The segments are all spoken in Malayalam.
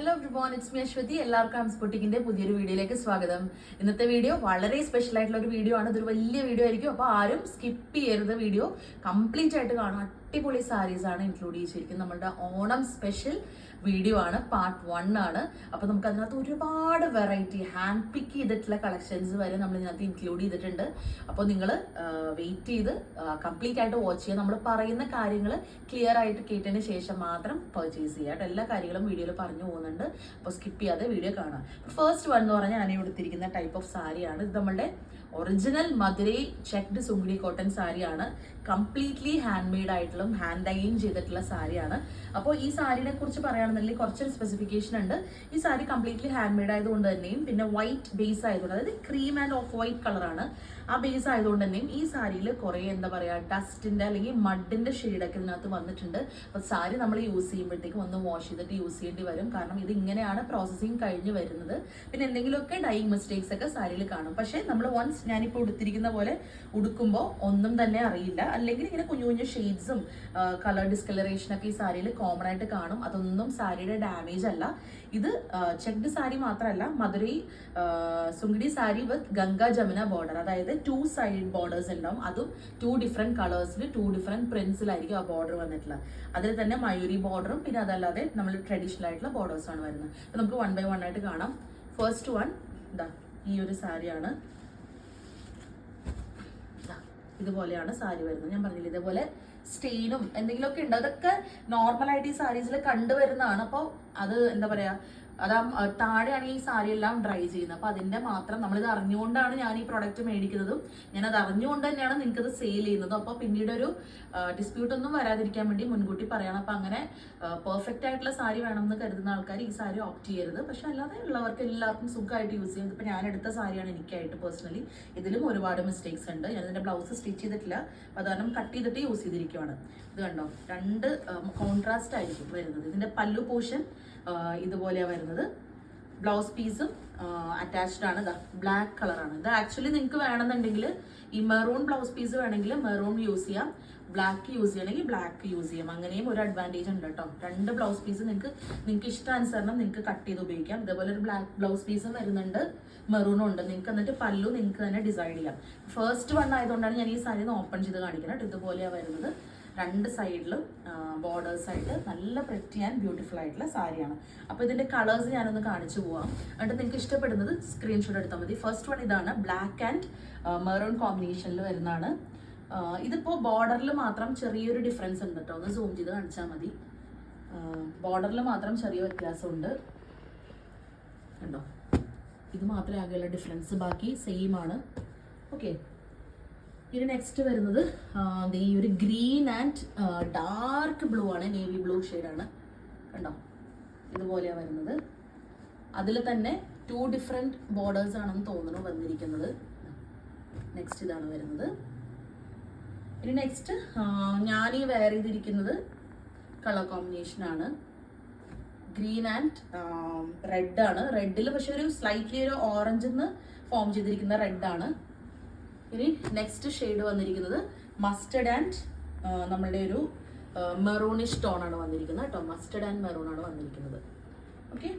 Hello everyone it's me Aswathi എല്ലാവർക്കും ഹംസ് ബൊട്ടിക്കിന്റെ പുതിയൊരു വീഡിയോയിലേക്ക് സ്വാഗതം. ഇന്നത്തെ വീഡിയോ വളരെ സ്പെഷ്യൽ ആയിട്ടുള്ള ഒരു വീഡിയോ ആണ്. ഇതൊരു വലിയ വീഡിയോ ആയിരിക്കും. അപ്പോൾ ആരും സ്കിപ്പ് ചെയ്യരുത് വീഡിയോ. കംപ്ലീറ്റ് ആയിട്ട് കാണാം. അടിപൊളി സാരീസ് ആണ് ഇൻക്ലൂഡ് ചെയ്തിരിക്കുന്നത്. നമ്മുടെ ഓണം സ്പെഷ്യൽ വീഡിയോ ആണ് പാർട്ട് വൺ ആണ്. അപ്പോൾ നമുക്ക് അതിനകത്ത് ഒരുപാട് വെറൈറ്റി ഹാൻഡ് പിക്ക് ചെയ്തിട്ടുള്ള കളക്ഷൻസ് വരെ നമ്മൾ ഇതിനകത്ത് ഇൻക്ലൂഡ് ചെയ്തിട്ടുണ്ട്. അപ്പോൾ നിങ്ങൾ വെയിറ്റ് ചെയ്ത് കംപ്ലീറ്റ് ആയിട്ട് വാച്ച് ചെയ്യുക നമ്മൾ പറയുന്ന കാര്യങ്ങൾ ക്ലിയർ ആയിട്ട് കേട്ടതിന് ശേഷം മാത്രം പർച്ചേസ് ചെയ്യുക കേട്ടോ. എല്ലാ കാര്യങ്ങളും വീഡിയോയിൽ പറഞ്ഞു പോകുന്നുണ്ട്. അപ്പോൾ സ്കിപ്പ് ചെയ്യാതെ വീഡിയോ കാണാം. ഫസ്റ്റ് വൺ എന്ന് പറഞ്ഞാൽ ഞാൻ കൊടുത്തിരിക്കുന്ന ടൈപ്പ് ഓഫ് സാരിയാണ് ഇത് നമ്മളുടെ original Madurai checked Sungudi cotton സാരിയാണ് കംപ്ലീറ്റ്ലി ഹാൻഡ് മെയ്ഡ് ആയിട്ടുള്ള ഹാൻഡ് ഡൈയിങ് ചെയ്തിട്ടുള്ള സാരിയാണ് അപ്പോൾ ഈ സാരിനെ കുറിച്ച് പറയുകയാണെന്നുണ്ടെങ്കിൽ കുറച്ചൊരു സ്പെസിഫിക്കേഷൻ ഉണ്ട്. ഈ സാരി കംപ്ലീറ്റ്ലി ഹാൻഡ് മെയ്ഡ് ആയതുകൊണ്ട് തന്നെയും പിന്നെ വൈറ്റ് ബേസ് ആയതുകൊണ്ട് അതായത് ക്രീം ആൻഡ് ഓഫ് വൈറ്റ് കളറാണ് ആ ബേസ് ആയതുകൊണ്ട് തന്നെയും ഈ സാരിയിൽ കുറേ എന്താ പറയുക ഡസ്റ്റിന്റെ അല്ലെങ്കിൽ മഡിന്റെ ഷെയ്ഡൊക്കെ ഇതിനകത്ത് വന്നിട്ടുണ്ട്. അപ്പോൾ സാരി നമ്മൾ യൂസ് ചെയ്യുമ്പോഴത്തേക്കും ഒന്ന് വാഷ് ചെയ്തിട്ട് യൂസ് ചെയ്യേണ്ടി വരും. കാരണം ഇത് ഇങ്ങനെയാണ് പ്രോസസ്സിങ് കഴിഞ്ഞ് വരുന്നത്. പിന്നെ എന്തെങ്കിലുമൊക്കെ ഡൈയിങ് മിസ്റ്റേക്സ് ഒക്കെ സാരിയിൽ കാണും. പക്ഷേ നമ്മൾ വൺസ് ഞാനിപ്പോൾ ഉടുത്തിരിക്കുന്ന പോലെ ഉടുക്കുമ്പോൾ ഒന്നും തന്നെ അറിയില്ല. അല്ലെങ്കിൽ ഇങ്ങനെ കുഞ്ഞു കുഞ്ഞു ഷെയ്ഡ്സും കളർ ഡിസ്കളറേഷൻ ഒക്കെ ഈ സാരിയിൽ കോമൺ ആയിട്ട് കാണും. അതൊന്നും സാരിയുടെ ഡാമേജ് അല്ല. ഇത് ചെക്ഡ് സാരി മാത്രമല്ല മധുരൈ സുങ്കിടി സാരി വിത്ത് ഗംഗ ജമുന ബോർഡർ അതായത് ടു സൈഡ് ബോർഡേഴ്സ് ഉണ്ടാവും അതും ടു ഡിഫറെന്റ് കളേഴ്സിൽ ടു ഡിഫറെന്റ് പ്രിന്റ്സിലായിരിക്കും ആ ബോർഡർ വന്നിട്ടുള്ളത് അതിൽ തന്നെ മയൂരി ബോർഡറും പിന്നെ അതല്ലാതെ നമ്മൾ ട്രഡീഷണൽ ആയിട്ടുള്ള ബോർഡേഴ്സാണ് വരുന്നത്. അപ്പോൾ നമുക്ക് വൺ ബൈ വൺ ആയിട്ട് കാണാം. ഫസ്റ്റ് വൺ ഇതാ ഈ ഒരു സാരിയാണ് ഇതുപോലെയാണ് സാരി വരുന്നത്. ഞാൻ പറഞ്ഞില്ല ഇതേപോലെ സ്റ്റെയിനും എന്തെങ്കിലുമൊക്കെ ഉണ്ട് അതൊക്കെ നോർമലായിട്ട് ഈ സാരീസിൽ കണ്ടുവരുന്നതാണ് അപ്പോൾ അത് എന്താ പറയാ അതാ താഴെയാണ് ഈ സാരി എല്ലാം ഡ്രൈ ചെയ്യുന്നത്. അപ്പൊ അതിന്റെ മാത്രം നമ്മളിത് അറിഞ്ഞുകൊണ്ടാണ് ഞാൻ ഈ പ്രൊഡക്റ്റ് മേടിക്കുന്നതും. അത് അറിഞ്ഞുകൊണ്ട് തന്നെയാണ് ഇത് സെയിൽ ചെയ്യുന്നത്. അപ്പോൾ പിന്നീട് ഒരു ഡിസ്പ്യൂട്ട് ഒന്നും വരാതിരിക്കാൻ വേണ്ടി മുൻകൂട്ടി പറയണം. അപ്പൊ അങ്ങനെ പെർഫെക്റ്റ് ആയിട്ടുള്ള സാരി വേണം എന്ന് കരുതുന്ന ആൾക്കാർ ഈ സാരി ഓപ്റ്റ് ചെയ്യരുത്. പക്ഷെ അല്ലാതെ ഉള്ളവർക്ക് എല്ലാവർക്കും സുഖമായിട്ട് യൂസ് ചെയ്യുന്നത് ഇപ്പൊ ഞാൻ എടുത്ത സാരിയാണ് എനിക്കായിട്ട് പേഴ്സണലി ഇതിലും ഒരുപാട് മിസ്റ്റേക്സ് ഉണ്ട്. ഞാൻ ഇതിന്റെ ബ്ലൗസ് സ്റ്റിച്ച് ചെയ്തിട്ടില്ല. അപ്പൊ അതുകാരണം കട്ട് ചെയ്തിട്ട് യൂസ് ചെയ്തിരിക്കുവാണ്. ഇത് കണ്ടോ? രണ്ട് കോൺട്രാസ്റ്റ് ആയിരിക്കും വരുന്നത്. ഇതിന്റെ പല്ലു പോർഷൻ ഇതുപോലെയാണ് വരുന്നത്. ബ്ലൗസ് പീസും അറ്റാച്ച്ഡ് ആണ്. ബ്ലാക്ക് കളറാണ് ഇത് ആക്ച്വലി നിങ്ങൾക്ക് വേണമെന്നുണ്ടെങ്കിൽ ഈ മെറൂൺ ബ്ലൗസ് പീസ് വേണമെങ്കിൽ മെറൂൺ യൂസ് ചെയ്യാം. ബ്ലാക്ക് യൂസ് ചെയ്യണമെങ്കിൽ ബ്ലാക്ക് യൂസ് ചെയ്യാം. അങ്ങനെയും ഒരു അഡ്വാന്റേജ് ഉണ്ട് കേട്ടോ. രണ്ട് ബ്ലൗസ് പീസ് നിങ്ങൾക്ക് നിങ്ങൾക്ക് ഇഷ്ടാനുസരണം നിങ്ങൾക്ക് കട്ട് ചെയ്ത് ഉപയോഗിക്കാം. ഇതേപോലെ ഒരു ബ്ലാക്ക് ബ്ലൗസ് പീസും വരുന്നുണ്ട്. മെറൂണും ഉണ്ട്. നിങ്ങൾക്ക് എന്നിട്ട് പല്ലു നിങ്ങൾക്ക് തന്നെ ഡിസൈഡ് ചെയ്യാം. ഫസ്റ്റ് വൺ ആയതുകൊണ്ടാണ് ഞാൻ ഈ സാരി ഓപ്പൺ ചെയ്ത് കാണിക്കുന്നത്. ഇതുപോലെയാണ് വരുന്നത്. രണ്ട് സൈഡിലും ബോർഡേഴ്സ് ആയിട്ട് നല്ല പ്രിറ്റി ആൻഡ് ബ്യൂട്ടിഫുൾ ആയിട്ടുള്ള സാരിയാണ്. അപ്പോൾ ഇതിന്റെ കളേഴ്സ് ഞാനൊന്ന് കാണിച്ചു പോവാം. എന്നിട്ട് നിങ്ങൾക്ക് ഇഷ്ടപ്പെടുന്നത് സ്ക്രീൻഷോട്ട് എടുത്താൽ മതി. ഫസ്റ്റ് വൺ ഇതാണ് ബ്ലാക്ക് ആൻഡ് മെറൂൺ കോമ്പിനേഷനിൽ വരുന്നതാണ്. ഇതിപ്പോൾ ഇതിപ്പോ ബോർഡറിൽ മാത്രം ചെറിയൊരു ഡിഫറൻസ് ഉണ്ട് കേട്ടോ ഒന്ന് സൂം ചെയ്ത് കാണിച്ചാൽ മതി. ബോർഡറിൽ മാത്രം ചെറിയ വ്യത്യാസമുണ്ട്. കണ്ടോ? ഇത് മാത്രമേ ആകെയുള്ള ഡിഫറൻസ് ബാക്കി സെയിം ആണ്. ഓക്കെ ഇനി നെക്സ്റ്റ് വരുന്നത് ഈ ഒരു ഗ്രീൻ ആൻഡ് ഡാർക്ക് ബ്ലൂ ആണ് നേവി ബ്ലൂ ആണ്. കണ്ടോ? ഇതുപോലെയാണ് വരുന്നത്. അതിൽ തന്നെ ടു ഡിഫറെന്റ് ബോർഡേഴ്സ് ആണെന്ന് തോന്നുന്നു വന്നിരിക്കുന്നത്. നെക്സ്റ്റ് ഇതാണ് വരുന്നത്. ഇനി നെക്സ്റ്റ് ഞാൻ ഈ വെയർ ചെയ്തിരിക്കുന്നത് കളർ കോമ്പിനേഷൻ ആണ്. ഗ്രീൻ ആൻഡ് റെഡ് ആണ്. റെഡിൽ പക്ഷെ ഒരു സ്ലൈറ്റ്ലി ഒരു ഓറഞ്ചിൽ ഫോം ചെയ്തിരിക്കുന്ന റെഡ് ആണ്. ഇനി നെക്സ്റ്റ് ഷെയ്ഡ് വന്നിരിക്കുന്നത് മസ്റ്റർഡ് ആൻഡ് നമ്മളുടെ ഒരു മെറൂണിഷ് ടോൺ ആണ് വന്നിരിക്കുന്നത് കേട്ടോ. മസ്റ്റർഡ് ആൻഡ് മെറൂൺ ആണ് വന്നിരിക്കുന്നത്. ഓക്കെ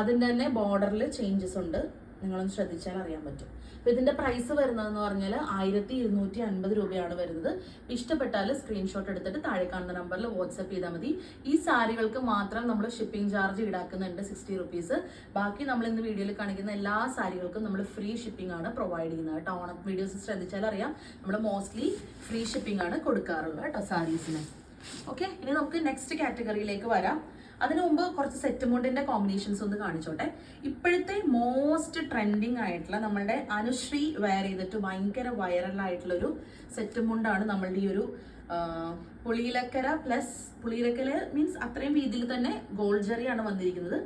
അതിന്റെ തന്നെ ബോർഡറിൽ ചേഞ്ചസ് ഉണ്ട്. നിങ്ങളൊന്ന് ശ്രദ്ധിച്ചാൽ അറിയാൻ പറ്റും. അപ്പോൾ ഇതിന്റെ പ്രൈസ് വരുന്നതെന്ന് പറഞ്ഞാൽ ആയിരത്തി ഇരുന്നൂറ്റി അൻപത് രൂപയാണ് വരുന്നത്. ഇഷ്ടപ്പെട്ടാൽ സ്ക്രീൻഷോട്ട് എടുത്തിട്ട് താഴെ കാണുന്ന നമ്പറിൽ വാട്സപ്പ് ചെയ്താൽ മതി. ഈ സാരികൾക്ക് മാത്രം നമ്മൾ ഷിപ്പിംഗ് ചാർജ് ഈടാക്കുന്നുണ്ട് സിക്സ്റ്റി റുപ്പീസ് ബാക്കി നമ്മൾ ഇന്ന് വീഡിയോയിൽ കാണിക്കുന്ന എല്ലാ സാരികൾക്കും നമ്മൾ ഫ്രീ ഷിപ്പിംഗ് ആണ് പ്രൊവൈഡ് ചെയ്യുന്നത് കേട്ടോ. ഓണം വീഡിയോസ് ശ്രദ്ധിച്ചാൽ അറിയാം. നമ്മൾ മോസ്റ്റ്ലി ഫ്രീ ഷിപ്പിംഗ് ആണ് കൊടുക്കാറുള്ളത് കേട്ടോ സാരീസിന്. ഓക്കെ ഇനി നമുക്ക് നെക്സ്റ്റ് കാറ്റഗറിയിലേക്ക് വരാം. അതിനു മുമ്പ് കുറച്ച് സെറ്റ് മുണ്ടിന്റെ കോമ്പിനേഷൻസ് ഒന്ന് കാണിച്ചോട്ടെ. ഇപ്പോഴത്തെ മോസ്റ്റ് ട്രെൻഡിങ് ആയിട്ടുള്ള നമ്മളുടെ അനുശ്രീ വെയർ ചെയ്തിട്ട് ഭയങ്കര ഒരു സെറ്റ് മുണ്ടാണ് നമ്മളുടെ ഈ ഒരു പുളിയിലക്കര പ്ലസ് പുളിയിലക്കര മീൻസ് അത്രയും രീതിയിൽ തന്നെ ഗോൾഡ് ജെറിയാണ് വന്നിരിക്കുന്നത്.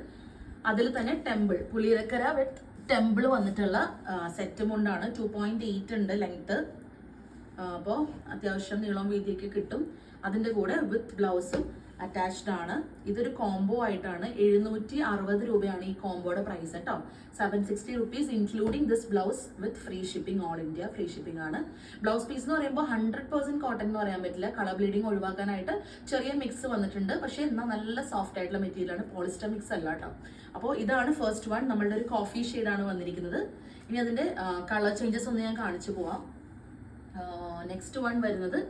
അതിൽ തന്നെ ടെമ്പിൾ പുളിയിലക്കര വിത്ത് ടെമ്പിൾ വന്നിട്ടുള്ള സെറ്റ് മുണ്ടാണ് ടു പോയിന്റ് എയ്റ്റ് ഉണ്ട് ലെങ്ത് അപ്പോൾ അത്യാവശ്യം നീളം വീതിയൊക്കെ കിട്ടും. അതിന്റെ കൂടെ വിത്ത് ബ്ലൗസും അറ്റാച്ച്ഡ് ആണ്. ഇതൊരു കോംബോ ആയിട്ടാണ്. എഴുന്നൂറ്റി അറുപത് രൂപയാണ് ഈ കോംബോയുടെ പ്രൈസ് കേട്ടോ seven sixty rupees including this blouse with free shipping all India free shipping ആണ്. ബ്ലൗസ് പീസ് എന്ന് പറയുമ്പോൾ ഹൺഡ്രഡ് പെർസെന്റ് കോട്ടൺ എന്ന് പറയാൻ പറ്റില്ല. കളർ ബ്ലീഡിങ് ഒഴിവാക്കാനായിട്ട് ചെറിയ മിക്സ് വന്നിട്ടുണ്ട്. പക്ഷേ എന്നാൽ നല്ല സോഫ്റ്റ് ആയിട്ടുള്ള മെറ്റീരിയൽ ആണ്. പോളിസ്റ്റർ മിക്സ് അല്ല കേട്ടോ അപ്പോൾ ഇതാണ് ഫസ്റ്റ് വൺ നമ്മളുടെ ഒരു കോഫി ആണ് വന്നിരിക്കുന്നത്. ഇനി അതിന്റെ കളർ ചേഞ്ചസ് ഒന്ന് ഞാൻ കാണിച്ചു പോവാം. നെക്സ്റ്റ് വൺ വരുന്നത്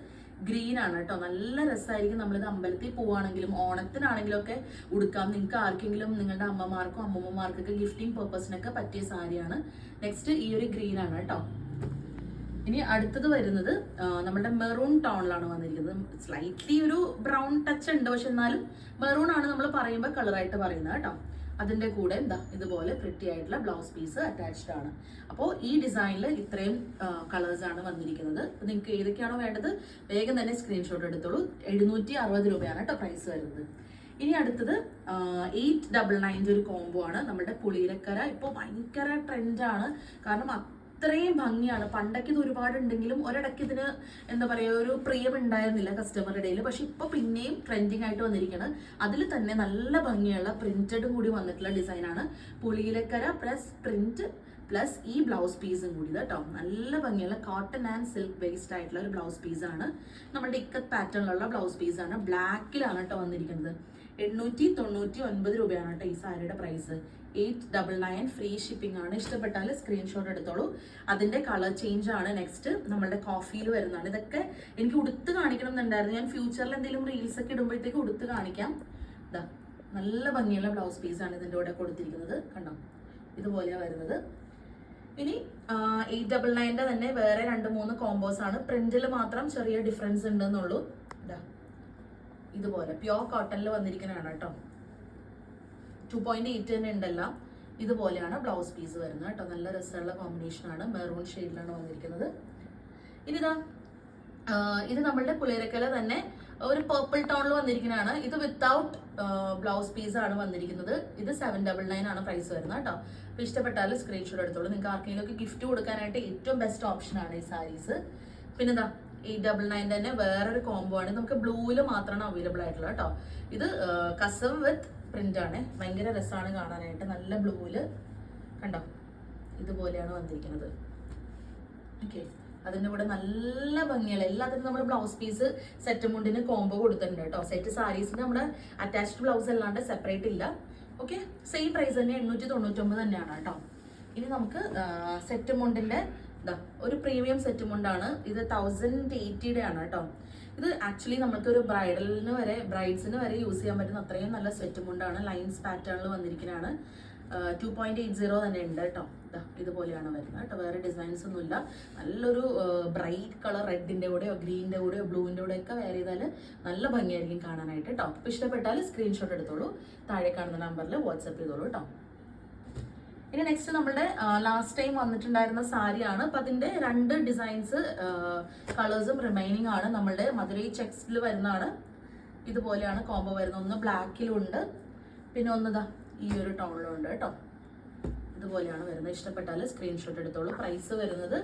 ഗ്രീൻ ആണ് കേട്ടോ. നല്ല രസമായിരിക്കും നമ്മളിത് അമ്പലത്തിൽ പോവുകയാണെങ്കിലും ഓണത്തിനാണെങ്കിലും ഒക്കെ ഉടുക്കാം. നിങ്ങൾക്ക് ആർക്കെങ്കിലും നിങ്ങളുടെ അമ്മമാർക്കും അമ്മമ്മമാർക്കൊക്കെ ഗിഫ്റ്റിംഗ് പർപ്പസിനൊക്കെ പറ്റിയ സാരിയാണ് നെക്സ്റ്റ് ഈ ഒരു ഗ്രീൻ ആണ് കേട്ടോ. ഇനി അടുത്തത് വരുന്നത് നമ്മുടെ മെറൂൺ ടോണിലാണ് വന്നിരിക്കുന്നത്. സ്ലൈറ്റ്ലി ഒരു ബ്രൗൺ ടച്ച് ഉണ്ട് പക്ഷെ എന്നാലും മെറൂൺ ആണ് നമ്മൾ പറയുമ്പോൾ കളറായിട്ട് പറയുന്നത് കേട്ടോ. അതിന്റെ കൂടെ എന്താ ഇതുപോലെ പ്രിറ്റി ആയിട്ടുള്ള ബ്ലൗസ് പീസ് അറ്റാച്ച്ഡ് ആണ്. അപ്പോൾ ഈ ഡിസൈനിൽ ഇത്രയും കളേഴ്സ് ആണ് വന്നിരിക്കുന്നത്. നിങ്ങൾക്ക് ഏതൊക്കെയാണോ വേണ്ടത് വേഗം തന്നെ സ്ക്രീൻഷോട്ട് എടുത്തോളൂ. എഴുന്നൂറ്റി അറുപത് രൂപയാണ് കേട്ടോ പ്രൈസ് വരുന്നത്. ഇനി അടുത്തത് എയ്റ്റ് ഡബിൾ നയന്റെ ഒരു കോംബോ ആണ്. നമ്മുടെ പുളിയിലക്കര ഇപ്പോൾ ഭയങ്കര ട്രെൻഡാണ് കാരണം അത്രയും ഭംഗിയാണ്. പണ്ടൊക്കെ ഇത് ഒരുപാട് ഉണ്ടെങ്കിലും ഒരിടയ്ക്ക് ഇതിന് എന്താ പറയുക ഒരു പ്രിയം ഉണ്ടായിരുന്നില്ല കസ്റ്റമറുടെ ഇടയിൽ പക്ഷെ ഇപ്പൊ പിന്നെയും ട്രെൻഡിങ് ആയിട്ട് വന്നിരിക്കുന്നത് അതിൽ തന്നെ നല്ല ഭംഗിയുള്ള പ്രിന്റഡും കൂടി വന്നിട്ടുള്ള ഡിസൈനാണ് പുളിയിലക്കര പ്ലസ് പ്രിന്റ് പ്ലസ് ഈ ബ്ലൗസ് പീസും കൂടി കേട്ടോ. നല്ല ഭംഗിയുള്ള കോട്ടൺ ആൻഡ് സിൽക്ക് ബേസ്ഡ് ആയിട്ടുള്ള ഒരു ബ്ലൗസ് പീസാണ് നമ്മുടെ ഇക്കത്ത് പാറ്റേണിലുള്ള ബ്ലൗസ് പീസാണ് ബ്ലാക്കിലാണ് കേട്ടോ വന്നിരിക്കുന്നത്. എണ്ണൂറ്റി തൊണ്ണൂറ്റി ഒൻപത് രൂപയാണ് കേട്ടോ ഈ സാരിയുടെ price eight double nine free shipping ആണ്. ഇഷ്ടപ്പെട്ടാൽ സ്ക്രീൻഷോട്ട് എടുത്തോളൂ. അതിന്റെ കളർ ചേഞ്ച് ആണ് നെക്സ്റ്റ് നമ്മളുടെ കോഫിയിൽ വരുന്നതാണ്. ഇതൊക്കെ എനിക്ക് ഉടുത്ത് കാണിക്കണം എന്നുണ്ടായിരുന്നു ഞാൻ ഫ്യൂച്ചറിൽ എന്തെങ്കിലും റീൽസ് ഒക്കെ ഇടുമ്പോഴത്തേക്ക് ഉടുത്ത് കാണിക്കാം. ഇതാ നല്ല ഭംഗിയുള്ള ബ്ലൗസ് പീസ് ആണ് ഇതിന്റെ കൂടെ കൊടുത്തിരിക്കുന്നത്. കണ്ടോ? ഇതുപോലെയാണ് വരുന്നത്. ഇനി എയ്റ്റ് ഡബിൾ നയന്റെ തന്നെ വേറെ രണ്ട് മൂന്ന് കോംബോസ് ആണ്. പ്രിന്റിൽ മാത്രം ചെറിയ ഡിഫറൻസ് ഉണ്ടെന്നുള്ളൂ. ഇതാ ഇതുപോലെ. പ്യോർ കോട്ടണിൽ വന്നിരിക്കുന്നതാണ് കേട്ടോ. ടു പോയിന്റ് എയ്റ്റ് തന്നെ ഉണ്ടല്ല. ഇതുപോലെയാണ് ബ്ലൗസ് പീസ് വരുന്നത് കേട്ടോ. നല്ല രസമുള്ള കോമ്പിനേഷൻ ആണ്. മെറൂൺ ഷെയ്ഡിലാണ് വന്നിരിക്കുന്നത്. ഇനിതാ ഇത് നമ്മളുടെ പുളിയരക്കല തന്നെ ഒരു പേർപ്പിൾ ടോണിൽ വന്നിരിക്കുന്നതാണ്. ഇത് വിത്തൗട്ട് ബ്ലൗസ് പീസ് ആണ് വന്നിരിക്കുന്നത്. ഇത് സെവൻ ഡബിൾ നയൻ ആണ് പ്രൈസ് വരുന്നത് കേട്ടോ. അപ്പൊ ഇഷ്ടപ്പെട്ടാൽ സ്ക്രീൻഷോട്ട് എടുത്തോളൂ. നിങ്ങൾക്ക് ആർക്കെങ്കിലും ഒക്കെ ഗിഫ്റ്റ് കൊടുക്കാനായിട്ട് ഏറ്റവും ബെസ്റ്റ് ഓപ്ഷനാണ് ഈ സാരീസ് പിന്നെ എന്താ എയ്റ്റ് ഡബിൾ നയൻ തന്നെ വേറൊരു കോംബോ ആണ്. നമുക്ക് ബ്ലൂവിൽ മാത്രമാണ് അവൈലബിൾ ആയിട്ടുള്ളത് കേട്ടോ. ഇത് കസം വിത്ത് പ്രിന്റ് ആണ് ഭയങ്കര രസമാണ് കാണാനായിട്ട്. നല്ല ബ്ലൂവിൽ കണ്ടോ? ഇതുപോലെയാണ് വന്നിരിക്കുന്നത്. ഓക്കെ അതിന്റെ കൂടെ നല്ല ഭംഗിയുള്ള എല്ലാത്തിനും നമ്മൾ ബ്ലൗസ് പീസ് സെറ്റ് മുണ്ടിന് കോംബോ കൊടുത്തിട്ടുണ്ട് കേട്ടോ സെറ്റ് സാരീസിന് നമ്മുടെ അറ്റാച്ച്ഡ് ബ്ലൗസ് അല്ലാണ്ട് സെപ്പറേറ്റ് ഇല്ല. ഓക്കെ സെയിം പ്രൈസ് തന്നെ. എണ്ണൂറ്റി തൊണ്ണൂറ്റൊമ്പത് തന്നെയാണ് കേട്ടോ ഇനി നമുക്ക് സെറ്റ് മുണ്ടിന്റെ ഇതാ ഒരു പ്രീമിയം സെറ്റ് മുണ്ടാണ്. ഇത് തൗസൻഡ് എയ്റ്റിയുടെ ആണ് കേട്ടോ ഇത് ആക്ച്വലി നമുക്ക് ഒരു ബ്രൈഡലിന് വരെ ബ്രൈഡ്സിന് വരെ യൂസ് ചെയ്യാൻ പറ്റുന്ന അത്രയും നല്ല സെറ്റ് മുണ്ടാണ്. ലൈൻസ് പാറ്റേണിൽ വന്നിരിക്കുന്നതാണ് ടു പോയിന്റ് എയ്റ്റ് സീറോ തന്നെ ഉണ്ട് കേട്ടോ ഇതുപോലെയാണ് വരുന്നത് കേട്ടോ വേറെ ഡിസൈൻസ് ഒന്നുമില്ല നല്ലൊരു ബ്രൈറ്റ് കളർ റെഡിന്റെ കൂടെയോ ഗ്രീനിന്റെ കൂടെയോ ബ്ലൂവിന്റെ കൂടെ ഒക്കെ വേറെ ചെയ്താൽ നല്ല ഭംഗിയായിരിക്കും കാണാനായിട്ട് കേട്ടോ ഇഷ്ടപ്പെട്ടാൽ സ്ക്രീൻഷോട്ട് എടുത്തോളൂ. താഴെ കാണുന്ന നമ്പറിൽ വാട്സപ്പ് ചെയ്തോളൂ കേട്ടോ ഇനി നെക്സ്റ്റ് നമ്മുടെ ലാസ്റ്റ് ടൈം വന്നിട്ടുണ്ടായിരുന്ന സാരിയാണ്. അപ്പൊ അതിന്റെ രണ്ട് ഡിസൈൻസ് കളേഴ്സും റിമൈനിങ് ആണ് നമ്മളുടെ മധുരൈ ചെക്സിൽ വരുന്നതാണ്. ഇതുപോലെയാണ് കോംബോ വരുന്നത്. ഒന്ന് ബ്ലാക്കിലുണ്ട് പിന്നെ ഒന്നതാ ഈ ഒരു ടോണിലും ഉണ്ട് കേട്ടോ. ഇതുപോലെയാണ് വരുന്നത്. ഇഷ്ടപ്പെട്ടാൽ സ്ക്രീൻഷോട്ട് എടുത്തോളൂ. പ്രൈസ് വരുന്നത്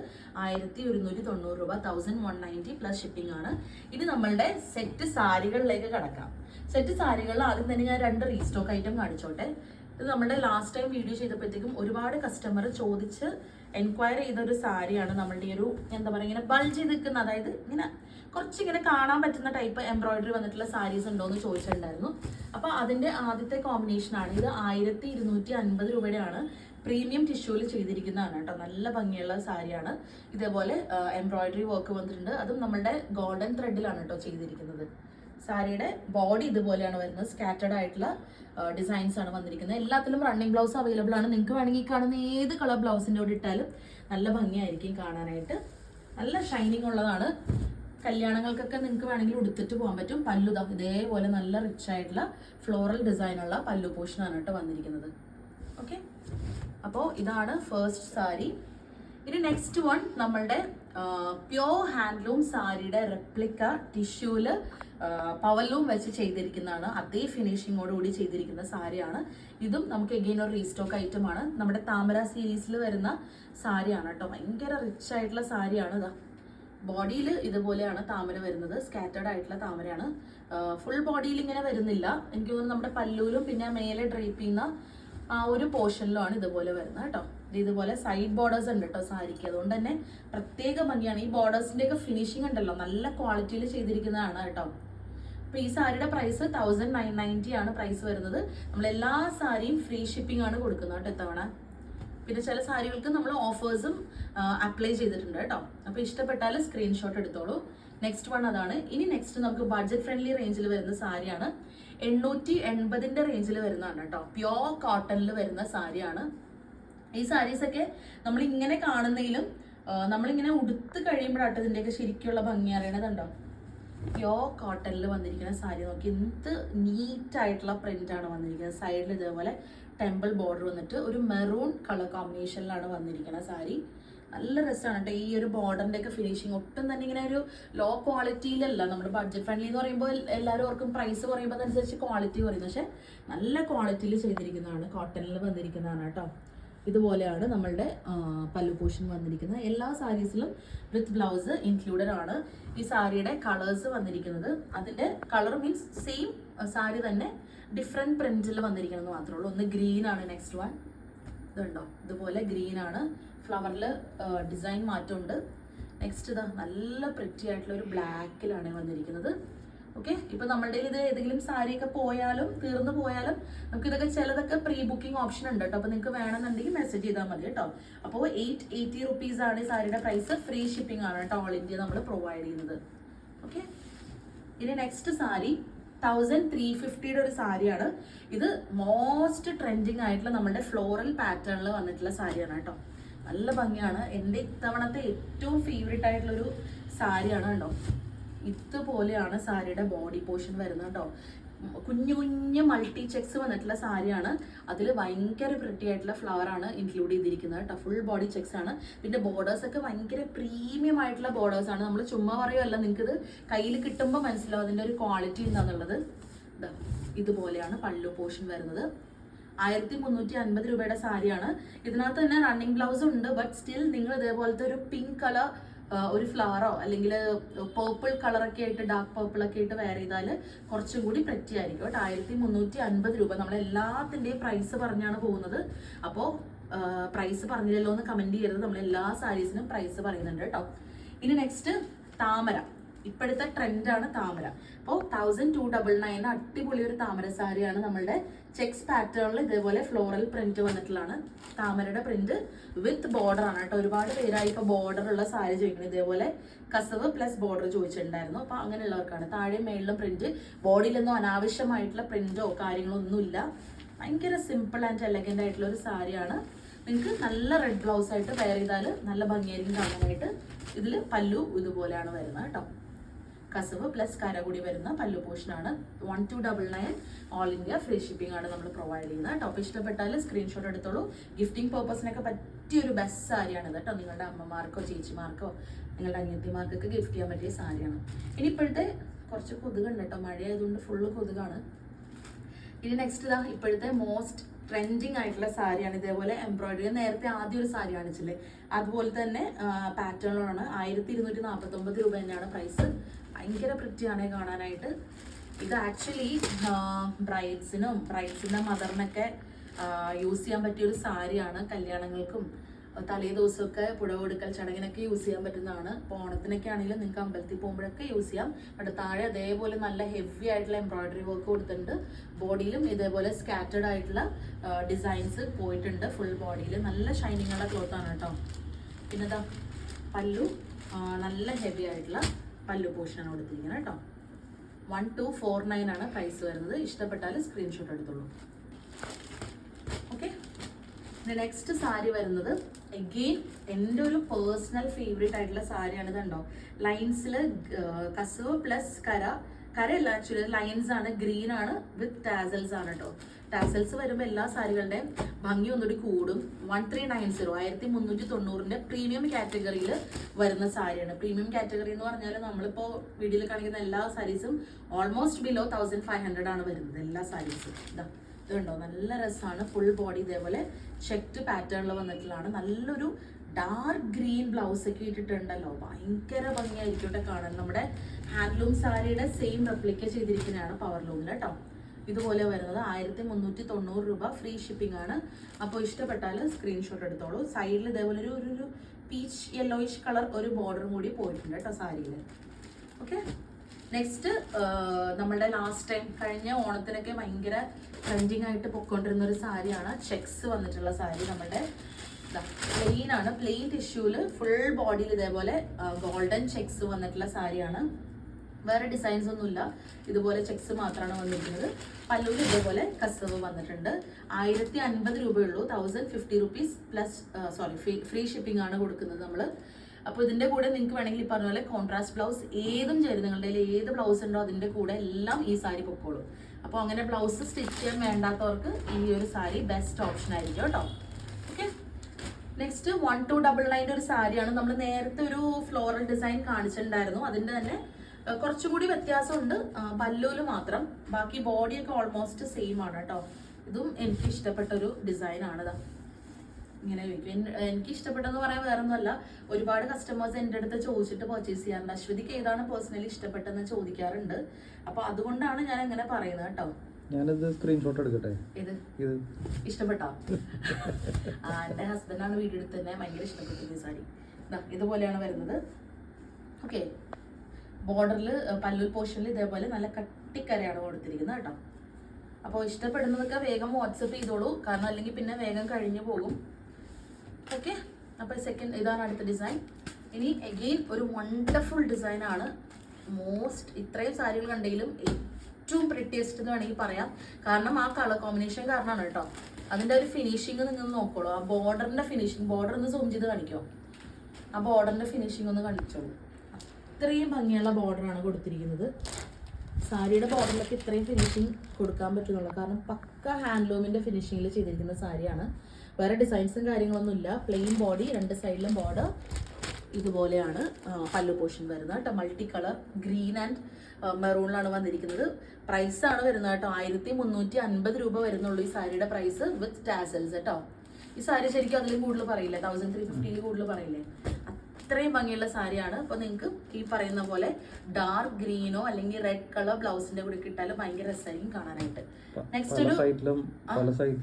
ആയിരത്തി ഒരുന്നൂറ്റി തൊണ്ണൂറ് രൂപ. Thousand one ninety plus shipping ആണ്. ഇനി നമ്മളുടെ സെറ്റ് സാരികളിലേക്ക് കടക്കാം. സെറ്റ് സാരികളിൽ ആദ്യം തന്നെ ഞാൻ രണ്ട് റീസ്റ്റോക്ക് ഐറ്റം കാണിച്ചോട്ടെ. ഇത് നമ്മുടെ ലാസ്റ്റ് ടൈം വീഡിയോ ചെയ്തപ്പോഴത്തേക്കും ഒരുപാട് കസ്റ്റമർ ചോദിച്ച് എൻക്വയറി ചെയ്ത ഒരു സാരിയാണ് നമ്മളുടെ ഈ ഒരു എന്താ പറയുക ഇങ്ങനെ ബൾജ് നിൽക്കുന്ന അതായത് ഇങ്ങനെ കുറച്ച് ഇങ്ങനെ കാണാൻ പറ്റുന്ന ടൈപ്പ് എംബ്രോയിഡറി വന്നിട്ടുള്ള സാരീസ് ഉണ്ടോ എന്ന് ചോദിച്ചിട്ടുണ്ടായിരുന്നു. അപ്പോൾ അതിന്റെ ആദ്യത്തെ കോമ്പിനേഷൻ ആണ്. ഇത് ആയിരത്തി ഇരുന്നൂറ്റി അൻപത് രൂപയുടെയാണ് പ്രീമിയം ടിഷ്യൂവിൽ ചെയ്തിരിക്കുന്നതാണ് കേട്ടോ. നല്ല ഭംഗിയുള്ള സാരിയാണ്. ഇതേപോലെ എംബ്രോയിഡറി വർക്ക് വന്നിട്ടുണ്ട്. അതും നമ്മളുടെ ഗോൾഡൻ ത്രെഡിലാണ് കേട്ടോ ചെയ്തിരിക്കുന്നത്. സാരിയുടെ ബോഡി ഇതുപോലെയാണ് വരുന്നത്. സ്കാറ്റേഡ് ആയിട്ടുള്ള ഡിസൈൻസ് ആണ് വന്നിരിക്കുന്നത്. എല്ലാത്തിലും റണ്ണിങ് ബ്ലൗസ് അവൈലബിൾ ആണ്. നിങ്ങൾക്ക് വേണമെങ്കിൽ കാണുന്ന ഏത് കളർ ബ്ലൗസിന്റെ കൂടെ ഇട്ടാലും നല്ല ഭംഗിയായിരിക്കും കാണാനായിട്ട്. നല്ല ഷൈനിങ് ഉള്ളതാണ്. കല്യാണങ്ങൾക്കൊക്കെ നിങ്ങൾക്ക് വേണമെങ്കിൽ ഉടുത്തിട്ട് പോകാൻ പറ്റും. പല്ലു ഇതേപോലെ നല്ല റിച്ച് ആയിട്ടുള്ള ഫ്ലോറൽ ഡിസൈനുള്ള പല്ലു പോഷനാണ് കേട്ടോ വന്നിരിക്കുന്നത്. ഓക്കെ അപ്പോൾ ഇതാണ് ഫസ്റ്റ് സാരി. ഇനി നെക്സ്റ്റ് വൺ നമ്മളുടെ പ്യോർ ഹാൻഡ്ലൂം സാരിയുടെ റെപ്ലിക്ക ടിഷ്യൂൽ പവലൂം വെച്ച് ചെയ്തിരിക്കുന്നതാണ്. അതേ ഫിനിഷിങ്ങോടുകൂടി ചെയ്തിരിക്കുന്ന സാരിയാണ്. ഇതും നമുക്ക് എഗെയിൻ ഒരു റീസ്റ്റോക്ക് ഐറ്റം ആണ്. നമ്മുടെ താമര സീരീസിൽ വരുന്ന സാരിയാണ് കേട്ടോ. ഭയങ്കര റിച്ച് ആയിട്ടുള്ള സാരിയാണ് ഇതാ. ബോഡിയിൽ ഇതുപോലെയാണ് താമര വരുന്നത്. സ്കാറ്റേർഡ് ആയിട്ടുള്ള താമരയാണ്. ഫുൾ ബോഡിയിൽ ഇങ്ങനെ വരുന്നില്ല. എനിക്ക് തോന്നുന്നു നമ്മുടെ പല്ലൂലും പിന്നെ മേലെ ഡ്രേപ്പ് ചെയ്യുന്ന ആ ഒരു പോർഷനിലുമാണ് ഇതുപോലെ വരുന്നത് കേട്ടോ. ഇതുപോലെ സൈഡ് ബോർഡേഴ്സ് ഉണ്ട് കേട്ടോ സാരിക്ക്. അതുകൊണ്ട് തന്നെ പ്രത്യേക ഭംഗിയാണ്. ഈ ബോർഡേഴ്സിന്റെ ഒക്കെ ഫിനിഷിംഗ് ഉണ്ടല്ലോ. നല്ല ക്വാളിറ്റിയിൽ ചെയ്തിരിക്കുന്നതാണ് കേട്ടോ അപ്പൊ ഈ സാരിയുടെ പ്രൈസ് തൗസൻഡ് നയൻ നയന്റി ആണ് പ്രൈസ് വരുന്നത്. നമ്മൾ എല്ലാ സാരിയും ഫ്രീ ഷിപ്പിംഗ് ആണ് കൊടുക്കുന്നത് കേട്ടോ ഇത്തവണ. പിന്നെ ചില സാരികൾക്ക് നമ്മൾ ഓഫേഴ്സും അപ്ലൈ ചെയ്തിട്ടുണ്ട് കേട്ടോ അപ്പോൾ ഇഷ്ടപ്പെട്ടാൽ സ്ക്രീൻഷോട്ട് എടുത്തോളൂ. നെക്സ്റ്റ് വൺ അതാണ്. ഇനി നെക്സ്റ്റ് നമുക്ക് ബഡ്ജറ്റ് ഫ്രണ്ട്ലി റേഞ്ചിൽ വരുന്ന സാരിയാണ്. എണ്ണൂറ്റി എൺപതിന്റെ റേഞ്ചിൽ വരുന്നതാണ് കേട്ടോ പ്യോർ കോട്ടണിൽ വരുന്ന സാരിയാണ്. ഈ സാരീസ് ഒക്കെ നമ്മൾ ഇങ്ങനെ കാണുന്നതിലും ആ, നമ്മളിങ്ങനെ ഉടുത്ത് കഴിയുമ്പോഴാട്ടോ ഇതിന്റെയൊക്കെ ശരിക്കുള്ള ഭംഗി അറിയണതുണ്ടോ? യോ കോട്ടണിൽ വന്നിരിക്കുന്ന സാരി നോക്കി. എന്ത് നീറ്റായിട്ടുള്ള പ്രിന്റാണ് വന്നിരിക്കുന്നത്. സൈഡിൽ ഇതേപോലെ ടെമ്പിൾ ബോർഡർ വന്നിട്ട് ഒരു മെറൂൺ കളർ കോമ്പിനേഷനിലാണ് വന്നിരിക്കുന്ന സാരി നല്ല രസമാണ് കേട്ടോ ഈ ഒരു ബോർഡറിന്റെ ഒക്കെ ഫിനിഷിങ് ഒട്ടും തന്നെ ഇങ്ങനെ ഒരു ലോ ക്വാളിറ്റിയിലല്ല നമ്മൾ ബഡ്ജറ്റ് ഫ്രണ്ട്ലി എന്ന് പറയുമ്പോൾ എല്ലാവരും ഓർക്കും പ്രൈസ് കുറയുമ്പോൾ അതനുസരിച്ച് ക്വാളിറ്റി കുറയുന്നു പക്ഷേ നല്ല ക്വാളിറ്റിയിൽ ചെയ്തിരിക്കുന്നതാണ് കോട്ടണിൽ വന്നിരിക്കുന്നതാണ് കേട്ടോ ഇതുപോലെയാണ് നമ്മളുടെ പല്ലു പോഷൻ വന്നിരിക്കുന്നത്. എല്ലാ സാരീസിലും വിത്ത് ബ്ലൗസ് ഇൻക്ലൂഡഡ് ആണ്. ഈ സാരിയുടെ കളേഴ്സ് വന്നിരിക്കുന്നത്. അതിന്റെ കളർ മീൻസ് സെയിം സാരി തന്നെ ഡിഫറെന്റ് പ്രിന്റിൽ വന്നിരിക്കുന്നത് മാത്രമേ ഉള്ളൂ. ഒന്ന് ഗ്രീൻ ആണ് നെക്സ്റ്റ് വൺ ഇതുണ്ടോ ഇതുപോലെ ഗ്രീൻ ആണ്. ഫ്ലവറിൽ ഡിസൈൻ മാറ്റമുണ്ട്. നെക്സ്റ്റ് ഇതാ നല്ല പ്രിറ്റി ആയിട്ടുള്ള ഒരു ബ്ലാക്കിലാണ് വന്നിരിക്കുന്നത്. ഓക്കെ ഇപ്പൊ നമ്മളുടെ ഇത് ഏതെങ്കിലും സാരിയൊക്കെ പോയാലും തീർന്നു പോയാലും നമുക്ക് ഇതൊക്കെ ചിലതൊക്കെ പ്രീ ബുക്കിംഗ് ഓപ്ഷൻ ഉണ്ട് കേട്ടോ. അപ്പൊ നിങ്ങൾക്ക് വേണമെന്നുണ്ടെങ്കിൽ മെസ്സേജ് ചെയ്താൽ മതി കേട്ടോ. അപ്പോൾ എയ്റ്റ് എയ്റ്റി റുപ്പീസ് ആണ് ഈ സാരിയുടെ പ്രൈസ് ഫ്രീ ഷിപ്പിംഗ് ആണ് കേട്ടോ ഓൾ ഇന്ത്യ നമ്മൾ പ്രൊവൈഡ് ചെയ്യുന്നത്. ഓക്കെ ഇനി നെക്സ്റ്റ് സാരി തൗസൻഡ് ത്രീ ഫിഫ്റ്റിയുടെ ഒരു സാരിയാണ്. ഇത് മോസ്റ്റ് ട്രെൻഡിങ് ആയിട്ടുള്ള നമ്മുടെ ഫ്ലോറൽ പാറ്റേണിൽ വന്നിട്ടുള്ള സാരിയാണ് കേട്ടോ. നല്ല ഭംഗിയാണ്. എന്റെ ഇത്തവണത്തെ ഏറ്റവും ഫേവറേറ്റ് ആയിട്ടുള്ള ഒരു സാരിയാണ് കേട്ടോ. ഇതുപോലെയാണ് സാരിയുടെ ബോഡി പോർഷൻ വരുന്നത് കേട്ടോ കുഞ്ഞു കുഞ്ഞു മൾട്ടി ചെക്സ് വന്നിട്ടുള്ള സാരിയാണ്. അതിൽ ഭയങ്കര പ്രിറ്റി ആയിട്ടുള്ള ഫ്ലവർ ആണ് ഇൻക്ലൂഡ് ചെയ്തിരിക്കുന്നത് കേട്ടോ ഫുൾ ബോഡി ചെക്സ് ആണ്. പിന്നെ ബോർഡേഴ്സ് ഒക്കെ ഭയങ്കര പ്രീമിയം ആയിട്ടുള്ള ബോർഡേഴ്സ് ആണ്. നമ്മൾ ചുമ്മാ പറയുമല്ല നിങ്ങൾക്ക് ഇത് കയ്യിൽ കിട്ടുമ്പോൾ മനസ്സിലാവും അതിന്റെ ഒരു ക്വാളിറ്റി എന്താണെന്നുള്ളത് ഇതാ ഇതുപോലെയാണ് പള്ളു പോർഷൻ വരുന്നത്. ആയിരത്തി മുന്നൂറ്റി അൻപത് രൂപയുടെ സാരിയാണ്. ഇതിനകത്ത് തന്നെ റണ്ണിങ് ബ്ലൗസ് ഉണ്ട് ബട്ട് സ്റ്റിൽ നിങ്ങൾ ഇതേപോലത്തെ ഒരു പിങ്ക് കളർ ഒരു ഫ്ലവറോ അല്ലെങ്കിൽ പേർപ്പിൾ കളറൊക്കെ ആയിട്ട് ഡാർക്ക് പേർപ്പിൾ ഒക്കെ ആയിട്ട് വെയർ ചെയ്താൽ കുറച്ചും കൂടി പ്രറ്റി ആയിരിക്കും കേട്ടോ ആയിരത്തി മുന്നൂറ്റി അൻപത് രൂപ. നമ്മൾ എല്ലാത്തിന്റെയും പ്രൈസ് പറഞ്ഞാണ് പോകുന്നത്. അപ്പോൾ പ്രൈസ് പറഞ്ഞില്ലല്ലോ എന്ന് കമന്റ് ചെയ്യരുത്. നമ്മൾ എല്ലാ സാരീസിനും പ്രൈസ് പറയുന്നുണ്ട് കേട്ടോ. ഇനി നെക്സ്റ്റ് താമര. ഇപ്പോഴത്തെ ട്രെൻഡാണ് താമര. അപ്പോൾ തൗസൻഡ് ടു ഡബിൾ നയൻ അടിപൊളി ഒരു താമര സാരിയാണ് നമ്മളുടെ ചെക്സ് പാറ്റേണിൽ ഇതേപോലെ ഫ്ലോറൽ പ്രിന്റ് വന്നിട്ടുള്ളതാണ്. താമരയുടെ പ്രിന്റ് വിത്ത് ബോർഡർ ആണ് കേട്ടോ. ഒരുപാട് പേരായി ഇപ്പോൾ ബോർഡർ ഉള്ള സാരി ചോദിക്കുന്നത്. ഇതേപോലെ കസവ് പ്ലസ് ബോർഡർ ചോദിച്ചിട്ടുണ്ടായിരുന്നു. അപ്പോൾ അങ്ങനെയുള്ളവർക്കാണ്. താഴെ മേളിലും പ്രിന്റ് ബോഡിയിലൊന്നും അനാവശ്യമായിട്ടുള്ള പ്രിന്റോ കാര്യങ്ങളോ ഒന്നുമില്ല. ഭയങ്കര സിമ്പിൾ ആൻഡ് എലഗന്റ് ആയിട്ടുള്ള ഒരു സാരിയാണ്. നിങ്ങൾക്ക് നല്ല റെഡ് ബ്ലൗസ് ആയിട്ട് വെയർ ചെയ്താൽ നല്ല ഭംഗിയായിരിക്കും കാണാനായിട്ട്. ഇതിൽ പല്ലു ഇതുപോലെയാണ് വരുന്നത് കേട്ടോ. കസവ് പ്ലസ് കര കൂടി വരുന്ന പല്ലു പോർഷനാണ് one two double nine all India free shipping ആണ് നമ്മൾ പ്രൊവൈഡ് ചെയ്യുന്നത് കേട്ടോ. ഇഷ്ടപ്പെട്ടാൽ സ്ക്രീൻഷോട്ട് എടുത്തോളൂ. ഗിഫ്റ്റിംഗ് പേർപ്പസിനൊക്കെ പറ്റിയൊരു ബെസ്റ്റ് സാരിയാണ് കേട്ടോ. നിങ്ങളുടെ അമ്മമാർക്കോ ചേച്ചിമാർക്കോ നിങ്ങളുടെ അനിയത്തിമാർക്കൊക്കെ ഗിഫ്റ്റ് ചെയ്യാൻ പറ്റിയ സാരിയാണ് ഇനി ഇപ്പോഴത്തെ കുറച്ച് കൊതുകുണ്ട് കേട്ടോ. മഴയായതുകൊണ്ട് ഫുള്ള് കൊതുകാണ്. ഇനി നെക്സ്റ്റ് ഇതാ ഇപ്പോഴത്തെ മോസ്റ്റ് ട്രെൻഡിങ് ആയിട്ടുള്ള സാരിയാണ് ഇതേപോലെ എംബ്രോയിഡറി നേരത്തെ ആദ്യം ഒരു സാരി കാണിച്ചില്ലേ? അതുപോലെ തന്നെ പാറ്റേണാണ് ആയിരത്തി ഇരുന്നൂറ്റി നാൽപ്പത്തി ഒമ്പത് രൂപ തന്നെയാണ് പ്രൈസ് ഭയങ്കര പ്രിറ്റിയാണ് കാണാനായിട്ട്. ഇത് ആക്ച്വലി ബ്രൈഡ്സിനും ബ്രൈഡ്സിന്റെ മദറിനൊക്കെ യൂസ് ചെയ്യാൻ പറ്റിയ ഒരു സാരിയാണ് കല്യാണങ്ങൾക്കും തലേ ദിവസമൊക്കെ പുടവ കൊടുക്കൽ ചടങ്ങിനൊക്കെ യൂസ് ചെയ്യാൻ പറ്റുന്നതാണ്. ഇപ്പോൾ ഓണത്തിനൊക്കെ ആണെങ്കിലും നിങ്ങൾക്ക് അമ്പലത്തിൽ പോകുമ്പോഴൊക്കെ യൂസ് ചെയ്യാം. അവിടെ താഴെ അതേപോലെ നല്ല ഹെവി ആയിട്ടുള്ള എംബ്രോയിഡറി വർക്ക് കൊടുത്തിട്ടുണ്ട്. ബോഡിയിലും ഇതേപോലെ സ്കാറ്റേഡ് ആയിട്ടുള്ള ഡിസൈൻസ് പോയിട്ടുണ്ട്. ഫുൾ ബോഡിയിൽ നല്ല ഷൈനിങ് ഉള്ള ക്ലോത്ത് ആണ് കേട്ടോ. പിന്നെന്താ പല്ലു നല്ല ഹെവി ആയിട്ടുള്ള പല്ലു പോർഷനാണ് കൊടുത്തിരിക്കുന്നത് കേട്ടോ. വൺ ടു ഫോർ നയൻ ആണ് പ്രൈസ് വരുന്നത്. ഇഷ്ടപ്പെട്ടാൽ സ്ക്രീൻഷോട്ട് എടുത്തോളൂ. ഓക്കെ നെക്സ്റ്റ് സാരി വരുന്നത് എഗെയിൻ എന്റെ ഒരു പേഴ്സണൽ ഫേവറേറ്റ് ആയിട്ടുള്ള സാരിയാണ് ഇതുണ്ടോ ലൈൻസിൽ കസവ് പ്ലസ് കര കരയല്ല ആക്ച്വലി ലൈൻസ് ആണ് ഗ്രീൻ ആണ് വിത്ത് ടാസൽസ് ആണ് കേട്ടോ ടാസൽസ് വരുമ്പോൾ എല്ലാ സാരികളുടെയും ഭംഗി ഒന്നുകൂടി കൂടും. വൺ ത്രീ നയൻ സീറോ ആയിരത്തി മുന്നൂറ്റി തൊണ്ണൂറിന്റെ പ്രീമിയം കാറ്റഗറിയിൽ വരുന്ന സാരിയാണ്. പ്രീമിയം കാറ്റഗറി എന്ന് പറഞ്ഞാൽ നമ്മളിപ്പോൾ വീഡിയോയിൽ കാണിക്കുന്ന എല്ലാ സാരീസും almost below thousand five hundred ആണ് വരുന്നത് എല്ലാ സാരീസും ഇതാ ഇതുണ്ടോ? നല്ല രസമാണ് ഫുൾ ബോഡി ഇതേപോലെ ചെക്ട് പാറ്റേണിൽ വന്നിട്ടുള്ളതാണ്. നല്ലൊരു ഡാർക്ക് ഗ്രീൻ ബ്ലൗസ് ഒക്കെ ഇട്ടിട്ടുണ്ടല്ലോ. ഭയങ്കര ഭംഗിയായിരിക്കും കാണാൻ. നമ്മുടെ ഹാൻഡ്ലൂം സാരിയുടെ സെയിം റെപ്ലിക്ക ചെയ്തിരിക്കുന്നതാണ് പവർ ലൂമിൽ കേട്ടോ ഇതുപോലെ വരുന്നത് ആയിരത്തി മുന്നൂറ്റി തൊണ്ണൂറ് രൂപ ഫ്രീ ഷിപ്പിംഗ് ആണ്. അപ്പോൾ ഇഷ്ടപ്പെട്ടാൽ സ്ക്രീൻഷോട്ട് എടുത്തോളൂ. സൈഡിൽ ഇതേപോലെ ഒരു ഒരു- പീച്ച് യെല്ലോയിഷ് കളർ ഒരു ബോർഡറും കൂടി പോയിട്ടുണ്ട് കേട്ടോ സാരിയിൽ ഓക്കെ നെക്സ്റ്റ് നമ്മുടെ ലാസ്റ്റ് ടൈം കഴിഞ്ഞ ഓണത്തിനൊക്കെ ഭയങ്കര ട്രെൻഡിങ് ആയിട്ട് പൊക്കൊണ്ടിരുന്ന ഒരു സാരിയാണ് ചെക്സ് വന്നിട്ടുള്ള സാരി നമ്മുടെ പ്ലെയിൻ ആണ്. പ്ലെയിൻ ടിഷ്യൂൽ ഫുൾ ബോഡിയിൽ ഇതേപോലെ ഗോൾഡൻ ചെക്സ് വന്നിട്ടുള്ള സാരിയാണ്. വേറെ ഡിസൈൻസ് ഒന്നുമില്ല. ഇതുപോലെ ചെക്സ് മാത്രമാണ് വന്നിരിക്കുന്നത്. പല്ലുവിൽ ഇതേപോലെ കസവ് വന്നിട്ടുണ്ട്. ആയിരത്തി അൻപത് രൂപയുള്ളൂ thousand fifty rupees plus sorry free shipping ആണ് കൊടുക്കുന്നത് നമ്മൾ അപ്പോൾ ഇതിന്റെ കൂടെ നിങ്ങൾക്ക് വേണമെങ്കിൽ ഈ പറഞ്ഞ പോലെ കോൺട്രാസ്റ്റ് ബ്ലൗസ് ഏതും ചേരും. നിങ്ങളുടെ കയ്യിൽ ഏത് ബ്ലൗസ് ഉണ്ടോ അതിന്റെ കൂടെ എല്ലാം ഈ സാരി പൊക്കോളും. അപ്പോൾ അങ്ങനെ ബ്ലൗസ് സ്റ്റിച്ച് ചെയ്യാൻ വേണ്ടാത്തവർക്ക് ഈ ഒരു സാരി ബെസ്റ്റ് ഓപ്ഷൻ ആയിരിക്കും കേട്ടോ. Okay next one two double നയന്റെ ഒരു സാരിയാണ്. നമ്മൾ നേരത്തെ ഒരു ഫ്ലോറൽ ഡിസൈൻ കാണിച്ചിട്ടുണ്ടായിരുന്നു. അതിന്റെ തന്നെ ആ, കുറച്ചുകൂടി വ്യത്യാസമുണ്ട്. പല്ലൂൽ മാത്രം. ബാക്കി ബോഡിയൊക്കെ ഓൾമോസ്റ്റ് സെയിം ആണ് കേട്ടോ. ഇതും എനിക്ക് ഇഷ്ടപ്പെട്ട ഒരു ഡിസൈൻ ആണ് ഇതാ ഇങ്ങനെ ചോദിക്കും. എനിക്ക് ഇഷ്ടപ്പെട്ടെന്ന് പറയാൻ വേറെ ഒന്നുമല്ല ഒരുപാട് കസ്റ്റമേഴ്സ് എന്റെ അടുത്ത് ചോദിച്ചിട്ട് പർച്ചേസ് ചെയ്യാറുണ്ട്. അശ്വതിക്ക് ഏതാണ് പേഴ്സണലി ഇഷ്ടപ്പെട്ടെന്ന് ചോദിക്കാറുണ്ട്. അപ്പൊ അതുകൊണ്ടാണ് ഞാൻ അങ്ങനെ പറയുന്നത് കേട്ടോ. ഞാനിത് സ്ക്രീൻഷോട്ട് എടുക്കട്ടെ? ഇത് ഇത്. ഇഷ്ടപ്പെട്ടോ? ആ എന്റെ ഹസ്ബൻഡാണ് വീഡിയോ തന്നെ ഭയങ്കര ഇഷ്ടപ്പെട്ടു സാരി. ഇതുപോലെയാണ് വരുന്നത്. ഓക്കെ ബോർഡറിൽ പല്ലൂർ പോർഷനിൽ ഇതേപോലെ നല്ല കട്ടിക്കരയാണ് കൊടുത്തിരിക്കുന്നത് കേട്ടോ. അപ്പോൾ ഇഷ്ടപ്പെടുന്നതൊക്കെ വേഗം വാട്സപ്പ് ചെയ്തോളൂ. കാരണം അല്ലെങ്കിൽ പിന്നെ വേഗം കഴിഞ്ഞു പോകും. ഓക്കെ? അപ്പോൾ സെക്കൻഡ് ഇതാണ് അടുത്ത ഡിസൈൻ ഇനി എഗെയിൻ ഒരു വണ്ടർഫുൾ ഡിസൈനാണ് മോസ്റ്റ് ഇത്രയും സാരികൾ കണ്ടെങ്കിലും ഏറ്റവും പ്രിട്ടിയസ്റ്റ് എന്ന് വേണമെങ്കിൽ പറയാം. കാരണം ആ കളർ കോമ്പിനേഷൻ കാരണമാണ് കേട്ടോ. അതിന്റെ ഒരു ഫിനിഷിങ് നിങ്ങൾ നോക്കോളൂ. ആ ബോർഡറിന്റെ ഫിനിഷിങ് ബോർഡർ ഒന്ന് സൂം ചെയ്ത് കാണിക്കോ? ആ ബോർഡറിന്റെ ഫിനിഷിങ് ഒന്ന് കാണിച്ചോളൂ. ഇത്രയും ഭംഗിയുള്ള ബോർഡറാണ് കൊടുത്തിരിക്കുന്നത്. സാരിയുടെ ബോർഡറിലൊക്കെ ഇത്രയും ഫിനിഷിങ് കൊടുക്കാൻ പറ്റുന്നുള്ളൂ. കാരണം പക്ക ഹാൻഡ്ലൂമിന്റെ ഫിനിഷിങ്ങിൽ ചെയ്തിരിക്കുന്ന സാരിയാണ്. വേറെ ഡിസൈൻസും കാര്യങ്ങളൊന്നും ഇല്ല. പ്ലെയിൻ ബോഡി രണ്ട് സൈഡിലും ബോർഡർ ഇതുപോലെയാണ് പല്ലു പോർഷൻ വരുന്നത് കേട്ടോ. മൾട്ടി കളർ ഗ്രീൻ ആൻഡ് മെറൂണിലാണ് വന്നിരിക്കുന്നത്. പ്രൈസ് ആണ് വരുന്നത് കേട്ടോ. ആയിരത്തി മുന്നൂറ്റി അൻപത് രൂപ വരുന്നുള്ളൂ ഈ സാരിയുടെ പ്രൈസ് വിത്ത് ടാസൽസ് കേട്ടോ. ഈ സാരി ശരിക്കും അതിലും കൂടുതൽ പറയില്ല? തൗസൻഡ് ത്രീ ഫിഫ്റ്റിയിൽ കൂടുതൽ പറയില്ലേ? അത്രയും ഭംഗിയുള്ള സാരിയാണ്. അപ്പൊ നിങ്ങൾക്ക് ഈ പറയുന്ന പോലെ ഡാർക്ക് ഗ്രീനോ അല്ലെങ്കിൽ റെഡ് കളർ ബ്ലൗസിന്റെ കൂടെ കിട്ടാലും ഭയങ്കര രസമായിരിക്കും കാണാനായിട്ട്. നെക്സ്റ്റ് ഒരു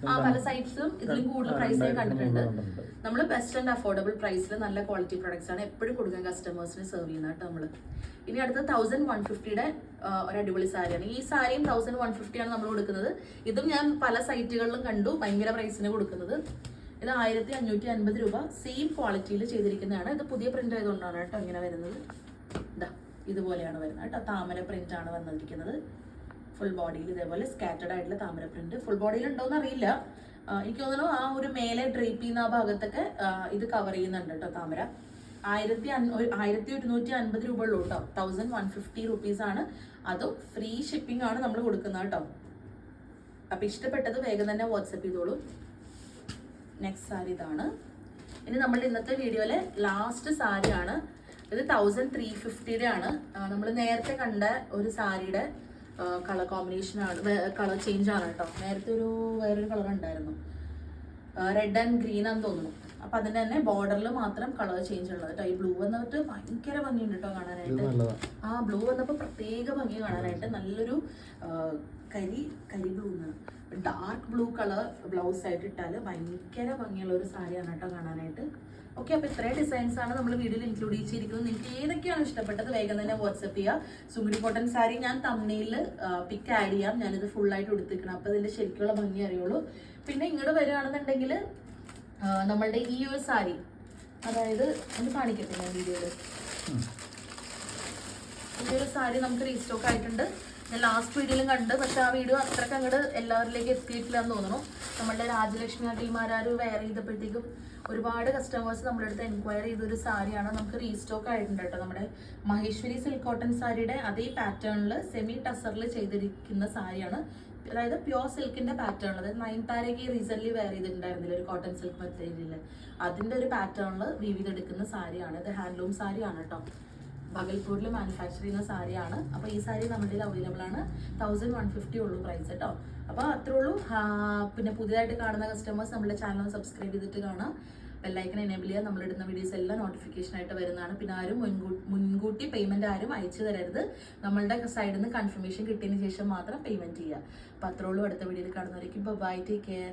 ആ, പല സൈറ്റ്സിലും ഇതിലും കൂടുതൽ പ്രൈസ് ആയി കണ്ടിട്ടുണ്ട്. നമ്മൾ ബെസ്റ്റ് ആൻഡ് അഫോർഡബിൾ പ്രൈസിൽ നല്ല ക്വാളിറ്റി പ്രൊഡക്ട്സ് ആണ് എപ്പോഴും കൊടുക്കാൻ കസ്റ്റമേഴ്സിന് സെർവ് ചെയ്യുന്നത് കേട്ടോ നമ്മൾ ഇനി അടുത്ത തൗസൻഡ് വൺ ഫിഫ്റ്റിയുടെ ഒരു അടിപൊളി സാരിയാണ്. ഈ സാരിയും തൗസൻഡ് വൺ ഫിഫ്റ്റിയാണ് നമ്മൾ കൊടുക്കുന്നത്. ഇതും ഞാൻ പല സൈറ്റുകളിലും കണ്ടു. ഭയങ്കര പ്രൈസിന് കൊടുക്കുന്നത്. ഇത് ആയിരത്തി അഞ്ഞൂറ്റി അൻപത് രൂപ സെയിം ക്വാളിറ്റിയിൽ ചെയ്തിരിക്കുന്നതാണ്. ഇത് പുതിയ പ്രിന്റ് ആയതുകൊണ്ടാണ് കേട്ടോ ഇങ്ങനെ വരുന്നത്. ഇതാ ഇതുപോലെയാണ് വരുന്നത് കേട്ടോ. താമര പ്രിന്റ് ആണ് വന്നിരിക്കുന്നത്. ഫുൾ ബോഡിയിൽ ഇതേപോലെ സ്കാറ്റേഡ് ആയിട്ടുള്ള താമര പ്രിന്റ് ഫുൾ ബോഡിയിൽ ഉണ്ടോയെന്ന് അറിയില്ല. എനിക്ക് തോന്നുന്നു ആ ഒരു മേലെ ഡ്രീപ്പ് ചെയ്യുന്ന ആ ഭാഗത്തൊക്കെ ഇത് കവർ ചെയ്യുന്നുണ്ട് കേട്ടോ താമര. ആയിരത്തി ആയിരത്തി ഒരുന്നൂറ്റി അൻപത് രൂപ ഉള്ളൂ കേട്ടോ. തൗസൻഡ് വൺ ഫിഫ്റ്റി റുപ്പീസ് ആണ്. അതും ഫ്രീ ഷിപ്പിംഗ് ആണ് നമ്മൾ കൊടുക്കുന്നത് കേട്ടോ. അപ്പൊ ഇഷ്ടപ്പെട്ടത് വേഗം തന്നെ വാട്സപ്പ് ചെയ്തോളൂ. നെക്സ്റ്റ് സാരി ഇതാണ്. ഇനി നമ്മൾ ഇന്നത്തെ വീഡിയോയിലെ ലാസ്റ്റ് സാരിയാണ്. ഇത് തൗസൻഡ് ത്രീ ഫിഫ്റ്റിയുടെ ആണ് നമ്മൾ നേരത്തെ കണ്ട ഒരു സാരിയുടെ കളർ കോമ്പിനേഷൻ ആണ്. കളർ ചേഞ്ച് ആണ് കേട്ടോ. നേരത്തെ ഒരു വേറൊരു കളർ ഉണ്ടായിരുന്നു. റെഡ് ആൻഡ് ഗ്രീൻ ആണെന്ന് തോന്നുന്നു. അപ്പൊ അതിന്റെ തന്നെ ബോർഡറിൽ മാത്രം കളർ ചേഞ്ച് ഉള്ളത് കേട്ടോ. ഈ ബ്ലൂ വന്നിട്ട് ഭയങ്കര ഭംഗിയുണ്ട് കേട്ടോ കാണാനായിട്ട്. ആ ബ്ലൂ വന്നപ്പോൾ പ്രത്യേക ഭംഗി കാണാനായിട്ട് നല്ലൊരു കരി കരി ബ്ലൂ എന്നാണ് ഡാർക്ക് ബ്ലൂ കളർ ബ്ലൗസ് ആയിട്ട് ഇട്ടാൽ ഭയങ്കര ഭംഗിയുള്ള ഒരു സാരിയാണ് കേട്ടോ കാണാനായിട്ട്. ഓക്കെ അപ്പോൾ ഇത്രയും ഡിസൈൻസ് ആണ് നമ്മൾ വീഡിയോയിൽ ഇൻക്ലൂഡ് ചെയ്തിരിക്കുന്നത്. നിങ്ങൾക്ക് ഏതൊക്കെയാണ് ഇഷ്ടപ്പെട്ടത്? വേഗം തന്നെ വാട്സപ്പ് ചെയ്യുക സുഗുരി കോട്ടൺ സാരി ഞാൻ തമ്മിയിൽ പിക്ക് ആഡ് ചെയ്യാം. ഞാനിത് ഫുൾ ആയിട്ട് എടുത്തിരിക്കണം അപ്പോൾ ഇതിന്റെ ശരിക്കുള്ള ഭംഗി അറിയുള്ളൂ. പിന്നെ ഇങ്ങോട്ട് വരികയാണെന്നുണ്ടെങ്കിൽ നമ്മളുടെ ഈ ഒരു സാരി അതായത് ഒന്ന് കാണിക്കട്ടെ ഞാൻ വീഡിയോയിൽ ഈ ഒരു സാരി നമുക്ക് റീസ്റ്റോക്ക് ആയിട്ടുണ്ട്. ഞാൻ ലാസ്റ്റ് വീഡിയോയിലും കണ്ട് പക്ഷെ ആ വീഡിയോ അത്രയ്ക്ക് അങ്ങോട്ട് എല്ലാവരിലേക്ക് എത്തിയിട്ടില്ല എന്ന് തോന്നുന്നു. നമ്മളുടെ രാജലക്ഷ്മി അഖിൽമാരാർ വെയർ ചെയ്തപ്പോഴത്തേക്കും ഒരുപാട് കസ്റ്റമേഴ്സ് നമ്മുടെ അടുത്ത് എൻക്വയറി ചെയ്തൊരു സാരിയാണ് നമുക്ക് റീസ്റ്റോക്ക് ആയിട്ടുണ്ട് കേട്ടോ. നമ്മുടെ മഹേശ്വരി സിൽക്ക് കോട്ടൺ സാരിയുടെ അതേ പാറ്റേണിൽ സെമി ടസറിൽ ചെയ്തിരിക്കുന്ന സാരിയാണ്. അതായത് പ്യോർ സിൽക്കിന്റെ പാറ്റേൺ അതായത് നയൻതാരയ്ക്ക് റീസെന്റ് വെയർ ചെയ്തിട്ടുണ്ടായിരുന്നില്ല ഒരു കോട്ടൺ സിൽക്ക് മെറ്റീരിയൽ അതിന്റെ ഒരു പാറ്റേണിൽ വിവിധ എടുക്കുന്ന സാരിയാണ്. ഇത് ഹാൻഡ്ലൂം സാരിയാണ് കേട്ടോ. ഭഗൽപൂരിൽ മാനുഫാക്ചർ ചെയ്യുന്ന സാരിയാണ്. അപ്പോൾ ഈ സാരി നമ്മുടെ അവൈലബിൾ ആണ്. തൗസൻഡ് വൺ ഫിഫ്റ്റി ഉള്ളൂ പ്രൈസ് കേട്ടോ അപ്പോൾ അത്രേ ഉള്ളൂ. പിന്നെ പുതിയതായിട്ട് കാണുന്ന കസ്റ്റമേഴ്സ് നമ്മുടെ ചാനൽ സബ്സ്ക്രൈബ് ചെയ്തിട്ട് കാണാം. ബെല്ലൈക്കൺ എനേബിൾ ചെയ്യുക നമ്മളിടുന്ന വീഡിയോസ് എല്ലാം നോട്ടിഫിക്കേഷൻ ആയിട്ട് വരുന്നതാണ്. പിന്നെ ആരും മുൻകൂട്ടി പേയ്മെന്റ് ആരും അയച്ചു തരരുത്. നമ്മളുടെ സൈഡിൽ നിന്ന് കൺഫർമേഷൻ കിട്ടിയതിന് ശേഷം മാത്രം പേയ്മെന്റ് ചെയ്യുക. അപ്പോൾ അത്രേ ഉള്ളൂ. അടുത്ത വീഡിയോയിൽ കാണുന്നവരേക്കും. Bye take care